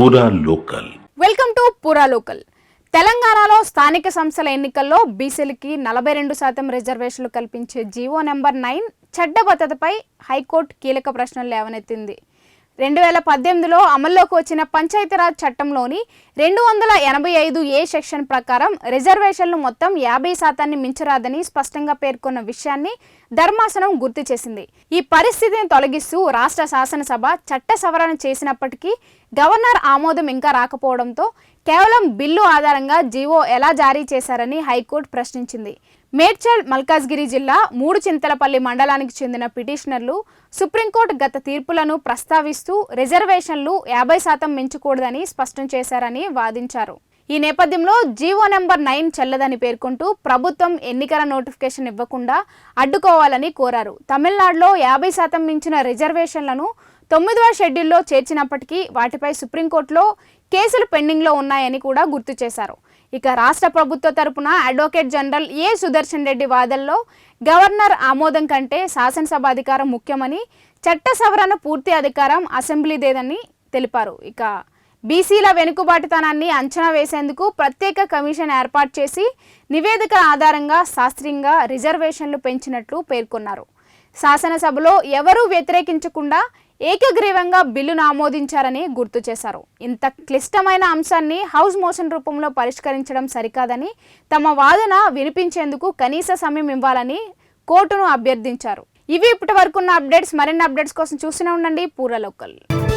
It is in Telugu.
Pura local welcome to Pura local తెలంగాణలో స్థానిక సంస్థల ఎన్నికల్లో బీసీలకి నలభై రెండు శాతం రిజర్వేషన్లు కల్పించే జీవో నెంబర్ నైన్ చెడ్డ భద్రతపై హైకోర్టు కీలక ప్రశ్నలు లేవనెత్తింది. రెండు వేల పద్దెనిమిదిలో అమల్లోకి వచ్చిన పంచాయతీరాజ్ చట్టంలోని రెండు వందల ఎనభై ఐదు ఏ సెక్షన్ ప్రకారం రిజర్వేషన్లు మొత్తం యాభై శాతాన్ని మించరాదని స్పష్టంగా పేర్కొన్న విషయాన్ని ధర్మాసనం గుర్తు చేసింది. ఈ పరిస్థితిని తొలగిస్తూ రాష్ట్ర శాసనసభ చట్ట సవరణ చేసినప్పటికీ గవర్నర్ ఆమోదం ఇంకా రాకపోవడంతో కేవలం బిల్లు ఆధారంగా జీవో ఎలా జారీ చేశారని హైకోర్టు ప్రశ్నించింది. మేడ్చల్ మల్కాజ్గిరి జిల్లా మూడు చింతలపల్లి మండలానికి చెందిన పిటిషనర్లు సుప్రీంకోర్టు గత తీర్పులను ప్రస్తావిస్తూ రిజర్వేషన్లు యాభై శాతం మించకూడదని స్పష్టం చేశారని వాదించారు. ఈ నేపథ్యంలో జీవో నెంబర్ నైన్ చెల్లదని పేర్కొంటూ ప్రభుత్వం ఎన్నికల నోటిఫికేషన్ ఇవ్వకుండా అడ్డుకోవాలని కోరారు. తమిళనాడులో యాభై శాతం మించిన రిజర్వేషన్లను తొమ్మిదవ షెడ్యూల్లో చేర్చినప్పటికీ వాటిపై సుప్రీంకోర్టులో కేసులు పెండింగ్లో ఉన్నాయని కూడా గుర్తు చేశారు. ఇక రాష్ట్ర ప్రభుత్వ తరపున advocate general A Sudarshan Reddy వాదనలో గవర్నర్ ఆమోదం కంటే శాసనసభ అధికారం ముఖ్యమని చట్ట సవరణ పూర్తి అధికారం అసెంబ్లీదేదని తెలిపారు. ఇక బీసీల వెనుకబాటుతనాన్ని అంచనా వేసేందుకు ప్రత్యేక కమిషన్ ఏర్పాటు చేసి నివేదిక ఆధారంగా శాస్త్రీయంగా రిజర్వేషన్లు పెంచినట్లు పేర్కొన్నారు. శాసనసభలో ఎవరూ వ్యతిరేకించకుండా ఏకగ్రీవంగా బిల్లును ఆమోదించారని గుర్తు చేశారు. ఇంత క్లిష్టమైన అంశాన్ని హౌస్ మోషన్ రూపంలో పరిష్కరించడం సరికాదని తమ వాదన వినిపించేందుకు కనీస సమయం ఇవ్వాలని కోర్టును అభ్యర్థించారు. ఇవి ఇప్పటి వరకున్న అప్డేట్స్. మరిన్ని అప్డేట్స్ కోసం చూస్తూనే ఉండండి. పూర్వలోకల్ లోకల్.